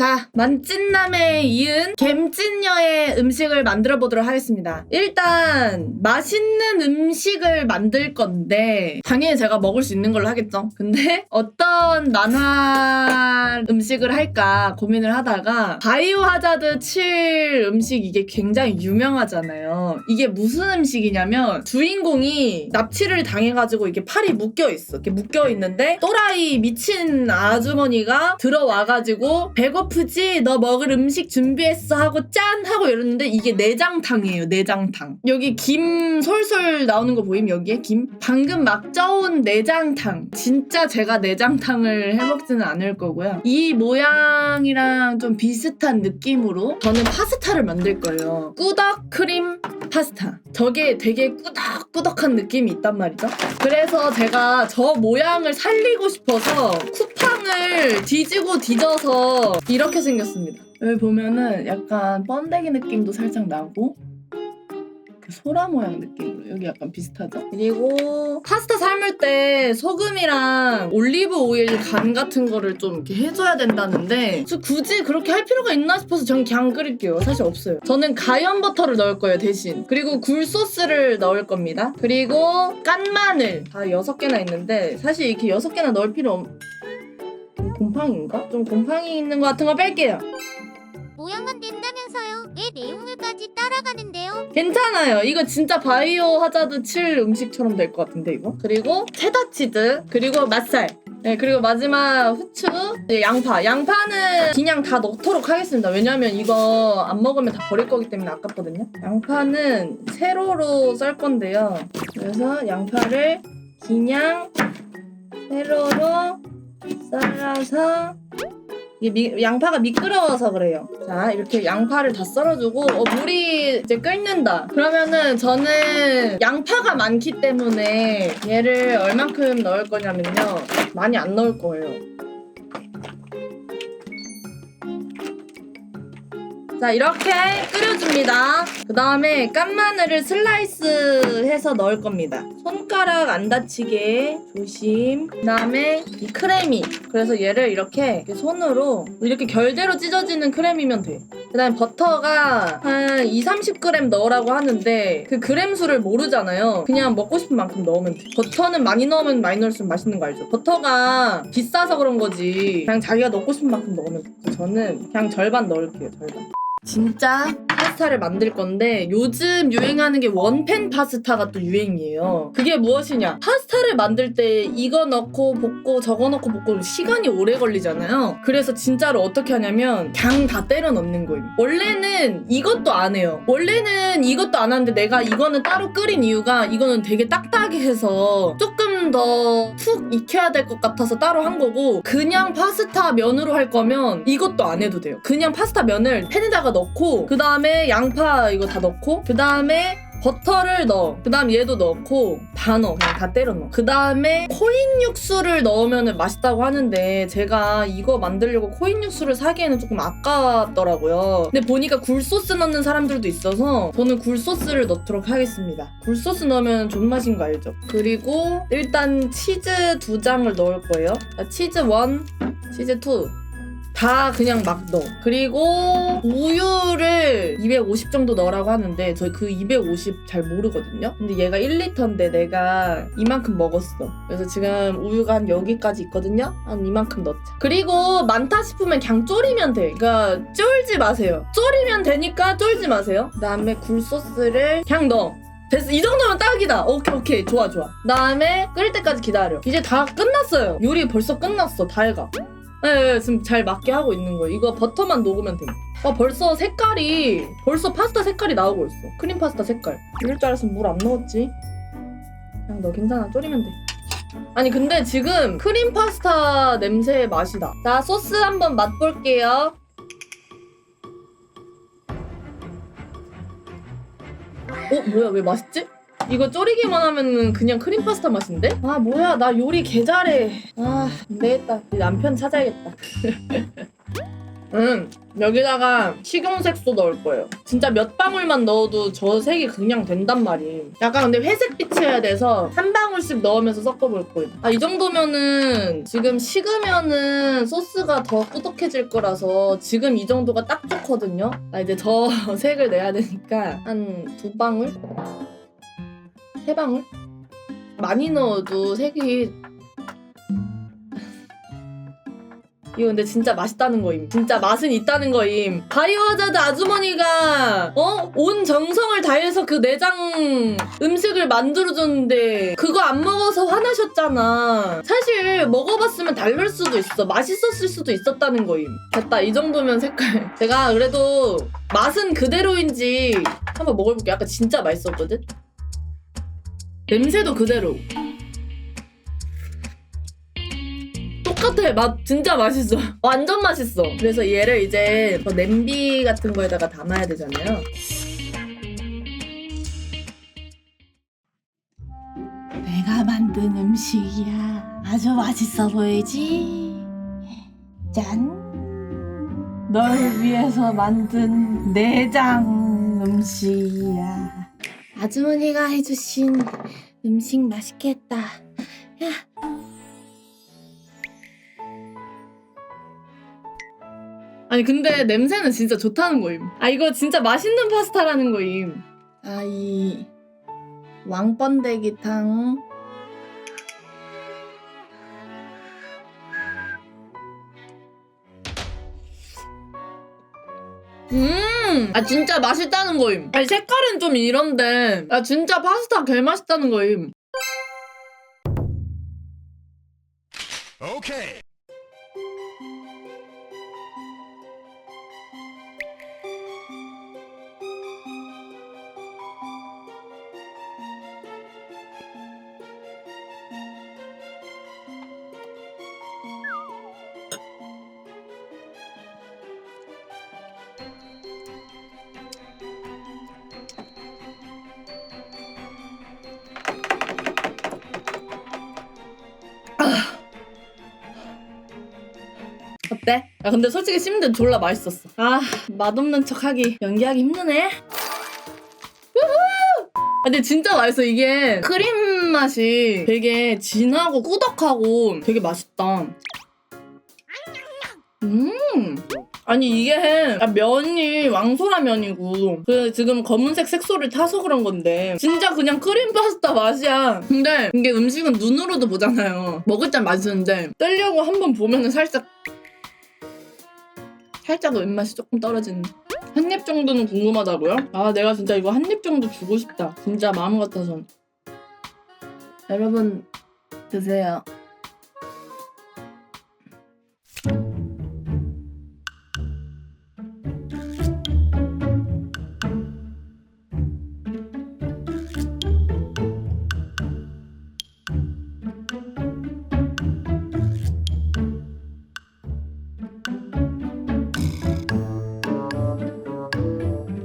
자, 만찢남에 이은 gem찐녀의 음식을 만들어 보도록 하겠습니다. 일단 맛있는 음식을 만들 건데 당연히 제가 먹을 수 있는 걸로 하겠죠. 근데 어떤 만화 음식을 할까 고민을 하다가 바이오 하자드 7 음식 이게 굉장히 유명하잖아요. 이게 무슨 음식이냐면 주인공이 납치를 당해가지고 이게 팔이 묶여 있어. 이렇게 묶여 있는데 또라이 미친 아주머니가 들어와가지고 배고 프지? 너 먹을 음식 준비했어 하고 짠 하고 이러는데 이게 내장탕이에요. 내장탕. 여기 김 솔솔 나오는 거 보임 여기에 김? 방금 막 쪄온 내장탕. 진짜 제가 내장탕을 해먹지는 않을 거고요. 이 모양이랑 좀 비슷한 느낌으로 저는 파스타를 만들 거예요. 꾸덕 크림 파스타. 저게 되게 꾸덕꾸덕한 느낌이 있단 말이죠. 그래서 제가 저 모양을 살리고 싶어서 쿠 팡을 뒤지고 뒤져서 이렇게 생겼습니다. 여기 보면은 약간 번데기 느낌도 살짝 나고 그 소라 모양 느낌으로 여기 약간 비슷하죠? 그리고 파스타 삶을 때 소금이랑 올리브 오일 간 같은 거를 좀 이렇게 해줘야 된다는데 저 굳이 그렇게 할 필요가 있나 싶어서 전 그냥 끓일게요. 사실 없어요. 저는 가염 버터를 넣을 거예요 대신. 그리고 굴 소스를 넣을 겁니다. 그리고 깐 마늘 다 여섯 개나 있는데 사실 이렇게 여섯 개나 넣을 필요 없... 곰팡이인가? 좀 곰팡이 있는 것 같은 거 뺄게요. 모양은 된다면서요. 왜 내용물까지 따라가는데요? 괜찮아요. 이거 진짜 바이오 하자드 7 음식처럼 될 것 같은데 이거. 그리고 체다 치즈, 그리고 맛살. 네, 그리고 마지막 후추, 네, 양파. 양파는 그냥 다 넣도록 하겠습니다. 왜냐면 이거 안 먹으면 다 버릴 거기 때문에 아깝거든요. 양파는 세로로 썰 건데요. 그래서 양파를 그냥 세로로 썰어서 이게 미- 양파가 미끄러워서 그래요. 자, 이렇게 양파를 다 썰어주고, 어, 물이 이제 끓는다. 그러면은 저는 양파가 많기 때문에 얘를 얼만큼 넣을 거냐면요. 많이 안 넣을 거예요. 자, 이렇게 끓여줍니다. 그 다음에 깐마늘을 슬라이스 해서 넣을 겁니다. 손가락 안 다치게 조심. 그 다음에 이 크래미. 그래서 얘를 이렇게, 손으로 이렇게 결대로 찢어지는 크래미면 돼. 그 다음에 버터가 한 2, 30g 넣으라고 하는데 그 그램 수를 모르잖아요. 그냥 먹고 싶은 만큼 넣으면 돼. 버터는 많이 넣으면 많이 넣을수록 맛있는 거 알죠? 버터가 비싸서 그런 거지. 그냥 자기가 넣고 싶은 만큼 넣으면 돼. 저는 그냥 절반 넣을게요, 절반. 진짜 파스타를 만들 건데 요즘 유행하는 게 원팬 파스타가 또 유행이에요. 그게 무엇이냐? 파스타를 만들 때 이거 넣고 볶고 저거 넣고 볶고 시간이 오래 걸리잖아요. 그래서 진짜로 어떻게 하냐면 그냥 다 때려 넣는 거예요. 원래는 이것도 안 해요. 원래는 이것도 안 하는데 내가 이거는 따로 끓인 이유가 이거는 되게 딱딱하게 해서 조금 더 푹 익혀야 될 것 같아서 따로 한 거고 그냥 파스타 면으로 할 거면 이것도 안 해도 돼요. 그냥 파스타 면을 팬에다가 넣고 그 다음에 양파 이거 다 넣고 그 다음에 버터를 넣어. 그 다음 얘도 넣고 다 넣어. 그냥 다 때려 넣어. 그 다음에 코인 육수를 넣으면 맛있다고 하는데 제가 이거 만들려고 코인 육수를 사기에는 조금 아까웠더라고요. 근데 보니까 굴소스 넣는 사람들도 있어서 저는 굴소스를 넣도록 하겠습니다. 굴소스 넣으면 존맛인 거 알죠? 그리고 일단 치즈 두 장을 넣을 거예요. 아, 치즈 원, 치즈 투. 다 그냥 막 넣어. 그리고 우유를 250 정도 넣으라고 하는데 저그250 잘 모르거든요. 근데 얘가 1리터인데 내가 이만큼 먹었어. 그래서 지금 우유가 한 여기까지 있거든요. 한 이만큼 넣자. 그리고 많다 싶으면 그냥 졸이면 돼. 그러니까 쫄지 마세요. 졸이면 되니까 쫄지 마세요. 그다음에 굴 소스를 그냥 넣어. 됐어. 이 정도면 딱이다. 오케이, 오케이. 좋아, 좋아. 그다음에 끓일 때까지 기다려. 이제 다 끝났어요. 요리 벌써 끝났어. 다 해가. 네, 네, 지금 잘 맞게 하고 있는 거예요. 이거 버터만 녹으면 돼. 아, 벌써 색깔이, 벌써 파스타 색깔이 나오고 있어. 크림 파스타 색깔. 이럴 줄 알았으면 물 안 넣었지. 그냥 너 괜찮아. 졸이면 돼. 아니, 근데 지금 크림 파스타 냄새의 맛이 다. 자, 소스 한번 맛볼게요. 어, 뭐야, 왜 맛있지? 이거 졸이기만 하면은 그냥 크림 파스타 맛인데? 아 뭐야 나 요리 개 잘해 아 안 되겠다 우리 남편 찾아야겠다 음, 여기다가 식용색소 넣을 거예요. 진짜 몇 방울만 넣어도 저 색이 그냥 된단 말이에요. 약간 근데 회색빛이어야 돼서 한 방울씩 넣으면서 섞어볼 거예요. 아, 이 정도면은 지금 식으면은 소스가 더 꾸덕해질 거라서 지금 이 정도가 딱 좋거든요. 아, 이제 저 색을 내야 되니까 한 두 방울? 세 방울? 많이 넣어도 색이 이거 근데 진짜 맛있다는 거임. 진짜 맛은 있다는 거임. 바이오하자드 아주머니가 어? 온 정성을 다해서 그 내장 음식을 만들어줬는데 그거 안 먹어서 화나셨잖아. 사실 먹어봤으면 다를 수도 있어. 맛있었을 수도 있었다는 거임. 됐다. 이 정도면 색깔. 제가 그래도 맛은 그대로인지 한번 먹어볼게요. 아까 진짜 맛있었거든? 냄새도 그대로. 똑같아. 맛 진짜 맛있어. 완전 맛있어. 그래서 얘를 이제 뭐 냄비 같은 거에다가 담아야 되잖아요. 내가 만든 음식이야. 아주 맛있어 보이지? 짠 널 위해서 만든 내장 음식이야 아주머니가 해주신 음식 맛있겠다 야 아니 근데 냄새는 진짜 좋다는 거임. 아 이거 진짜 맛있는 파스타라는 거임. 아 이 왕번데기탕. 음, 아 진짜 맛있다는 거임. 아니 색깔은 좀 이런데, 아 진짜 파스타 개 맛있다는 거임. Okay. 어때? 야 근데 솔직히 씹는데 졸라 맛있었어. 아 맛없는 척하기 연기하기 힘드네. 우후! 아, 근데 진짜 맛있어 이게 크림 맛이 되게 진하고 꾸덕하고 되게 맛있다. 음. 아니 이게 아, 면이 왕소라 면이고 그 지금 검은색 색소를 타서 그런 건데 진짜 그냥 크림 파스타 맛이야. 근데 이게 음식은 눈으로도 보잖아요. 먹을 땐 맛있는데 떼려고 한번 보면은 살짝 살짝 입맛이 조금 떨어지는 한 입 정도는 궁금하다고요? 아 내가 진짜 이거 한 입 정도 주고 싶다. 진짜 마음 같아서. 여러분 드세요